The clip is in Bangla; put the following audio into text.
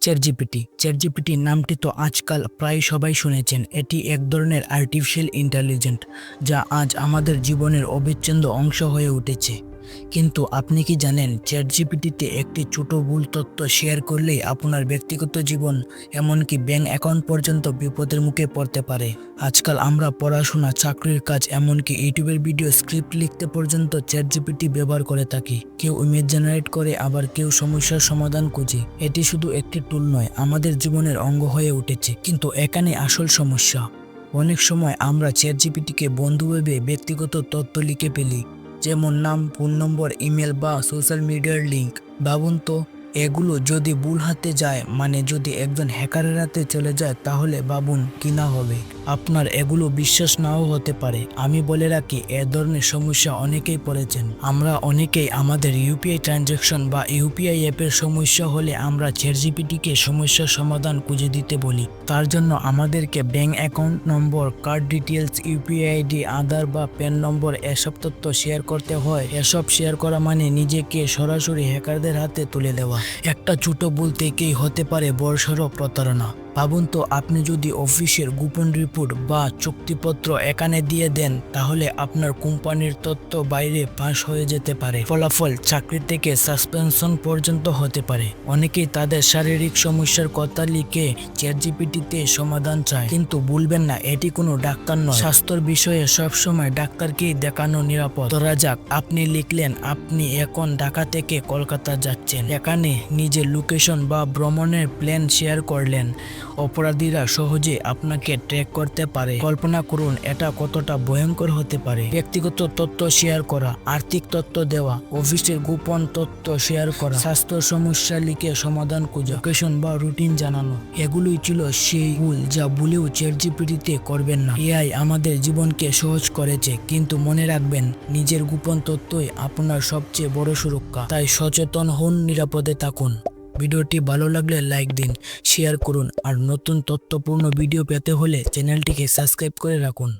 চ্যাটজিপিটি। চ্যাটজিপিটি নামটি তো আজকাল প্রায় সবাই শুনেছেন। এটি এক ধরনের আর্টিফিশিয়াল ইন্টেলিজেন্ট যা আজ আমাদের জীবনের অবিচ্ছেদ্য অংশ হয়ে উঠেছে। কিন্তু আপনি কি জানেন, চ্যাটজিপিটিতে একটি ছোট ভুল তথ্য শেয়ার করলেই আপনার ব্যক্তিগত জীবন এমনকি ব্যাংক অ্যাকাউন্ট পর্যন্ত বিপদের মুখে পড়তে পারে? আজকাল আমরা পড়াশোনা, চাকরির কাজ, এমনকি ইউটিউবের ভিডিও, স্ক্রিপ্ট লিখতে পর্যন্ত চ্যাটজিপিটি ব্যবহার করে থাকি। কেউ ইমেজ জেনারেট করে, আবার কেউ সমস্যার সমাধান খুঁজে। এটি শুধু একটি টুল নয়, আমাদের জীবনের অঙ্গ হয়ে উঠেছে, কিন্তু এখানে আসল সমস্যা। অনেক সময় আমরা চ্যাটজিপিটিকে বন্ধু ভেবে ব্যক্তিগত তথ্য লিখে ফেলি। যেমন নাম, ফোন নম্বর, ইমেল বা সোশ্যাল মিডিয়ার লিঙ্ক ভাবুন তো, এগুলো যদি ভুল হাতে যায় মানে যদি একজন হ্যাকারের হাতে চলে যায়, তাহলে ভাবুন কিনা হবে। আপনার এগুলো বিশ্বাস নাও হতে পারে। আমি বলে রাখি, এ ধরনের সমস্যা অনেকেই পড়েছেন। আমরা অনেকেই আমাদের ইউপিআই ট্রানজ্যাকশন বা ইউপিআই অ্যাপের সমস্যা হলে আমরা চ্যাটজিপিটিকে সমস্যার সমাধান খুঁজে দিতে বলি। তার জন্য আমাদেরকে bank account number, card details UPI ID, Aadhaar বা প্যান নম্বর এসব তথ্য শেয়ার করতে হয়। এসব শেয়ার করা মানে নিজেকে সরাসরি হ্যাকারদের হাতে তুলে দেওয়া। একটা ছোট ভুল থেকেই হতে পারে বড়সড় প্রতারণা। ভাবুন তো, আপনি যদি অফিসের গোপন রিপোর্ট বা চুক্তিপত্র এখানে দিয়ে দেন, তাহলে আপনার কোম্পানির তথ্য বাইরে ফাঁস হয়ে যেতে পারে। ফলাফল চাকরি থেকে সাসপেনশন পর্যন্ত হতে পারে। অনেকেই তাদের শারীরিক সমস্যার কথা লিখে চ্যাটজিপিটিতে সমাধান চায়। কিন্তু ভুলবেন না, এটি কোনো ডাক্তার নয়। স্বাস্থ্যর বিষয়ে সবসময় ডাক্তারকেই দেখানো নিরাপদ। ধরা যাক, আপনি লিখলেন, আপনি এখন ঢাকা থেকে কলকাতা যাচ্ছেন। এখানে নিজের লোকেশন বা ভ্রমণের প্ল্যান শেয়ার করলেন। অপরাধীরা সহজে আপনাকে ট্র্যাক করতে পারে। কল্পনা করুন, এটা কতটা ভয়ঙ্কর হতে পারে। ব্যক্তিগত তথ্য শেয়ার করা, আর্থিক তথ্য দেওয়া, অফিসের গোপন তথ্য শেয়ার করা, স্বাস্থ্য সমস্যা লিখে সমাধান খোঁজা লোকেশন বা রুটিন জানানো, এগুলোই ছিল সেই ভুল যা ভুলেও চ্যাটজিপিটিতে করবেন না। এআই আমাদের জীবনকে সহজ করেছে, কিন্তু মনে রাখবেন, নিজের গোপন তথ্যই আপনার সবচেয়ে বড় সুরক্ষা। তাই সচেতন হন, নিরাপদে থাকুন। ভিডিওটি ভালো লাগলে লাইক দিন শেয়ার করুন আর নতুন তথ্যপূর্ণ ভিডিও পেতে হলে চ্যানেলটিকে সাবস্ক্রাইব করে রাখুন।